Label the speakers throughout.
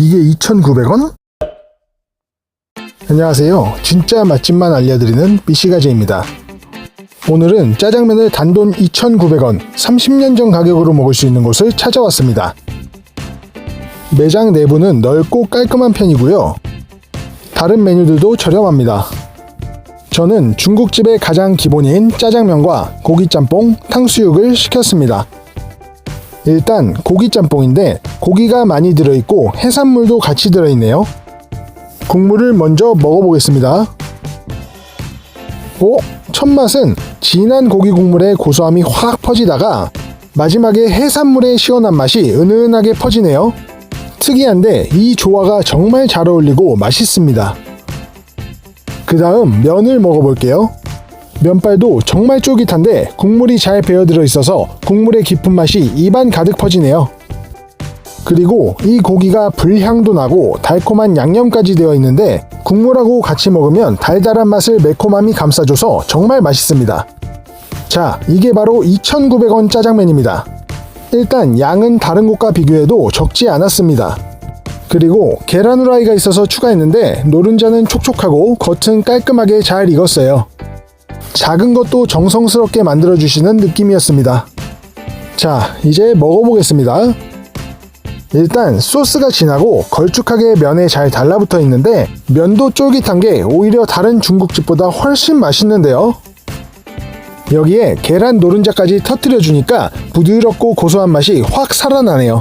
Speaker 1: 이게 2,900원? 안녕하세요. 진짜 맛집만 알려드리는 미시가제입니다. 오늘은 짜장면을 단돈 2,900원, 30년 전 가격으로 먹을 수 있는 곳을 찾아왔습니다. 매장 내부는 넓고 깔끔한 편이고요. 다른 메뉴들도 저렴합니다. 저는 중국집의 가장 기본인 짜장면과 고기짬뽕, 탕수육을 시켰습니다. 일단 고기 짬뽕인데 고기가 많이 들어있고 해산물도 같이 들어있네요. 국물을 먼저 먹어보겠습니다. 오, 첫 맛은 진한 고기 국물의 고소함이 확 퍼지다가 마지막에 해산물의 시원한 맛이 은은하게 퍼지네요. 특이한데 이 조화가 정말 잘 어울리고 맛있습니다. 그 다음 면을 먹어볼게요. 면발도 정말 쫄깃한데 국물이 잘 배어들어 있어서 국물의 깊은 맛이 입안 가득 퍼지네요. 그리고 이 고기가 불향도 나고 달콤한 양념까지 되어 있는데 국물하고 같이 먹으면 달달한 맛을 매콤함이 감싸줘서 정말 맛있습니다. 자, 이게 바로 2,900원 짜장면입니다. 일단 양은 다른 곳과 비교해도 적지 않았습니다. 그리고 계란 후라이가 있어서 추가했는데 노른자는 촉촉하고 겉은 깔끔하게 잘 익었어요. 작은 것도 정성스럽게 만들어주시는 느낌이었습니다. 자, 이제 먹어보겠습니다. 일단 소스가 진하고 걸쭉하게 면에 잘 달라붙어 있는데 면도 쫄깃한 게 오히려 다른 중국집보다 훨씬 맛있는데요. 여기에 계란 노른자까지 터뜨려 주니까 부드럽고 고소한 맛이 확 살아나네요.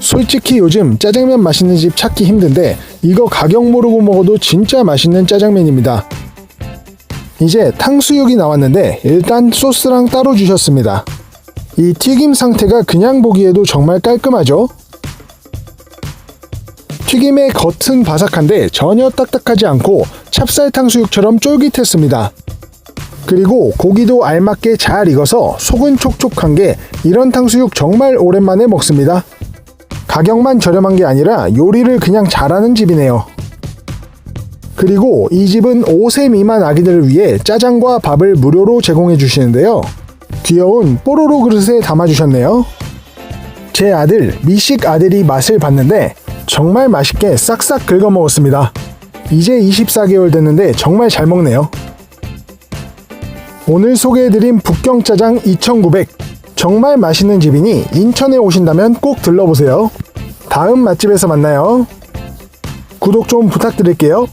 Speaker 1: 솔직히 요즘 짜장면 맛있는 집 찾기 힘든데 이거 가격 모르고 먹어도 진짜 맛있는 짜장면입니다. 이제 탕수육이 나왔는데 일단 소스랑 따로 주셨습니다. 이 튀김 상태가 그냥 보기에도 정말 깔끔하죠? 튀김의 겉은 바삭한데 전혀 딱딱하지 않고 찹쌀 탕수육처럼 쫄깃했습니다. 그리고 고기도 알맞게 잘 익어서 속은 촉촉한 게 이런 탕수육 정말 오랜만에 먹습니다. 가격만 저렴한 게 아니라 요리를 그냥 잘하는 집이네요. 그리고 이 집은 5세 미만 아기들을 위해 짜장과 밥을 무료로 제공해 주시는데요. 귀여운 뽀로로 그릇에 담아 주셨네요. 제 아들 미식 아들이 맛을 봤는데 정말 맛있게 싹싹 긁어 먹었습니다. 이제 24개월 됐는데 정말 잘 먹네요. 오늘 소개해드린 북경짜장 2900 정말 맛있는 집이니 인천에 오신다면 꼭 들러보세요. 다음 맛집에서 만나요. 구독 좀 부탁드릴게요.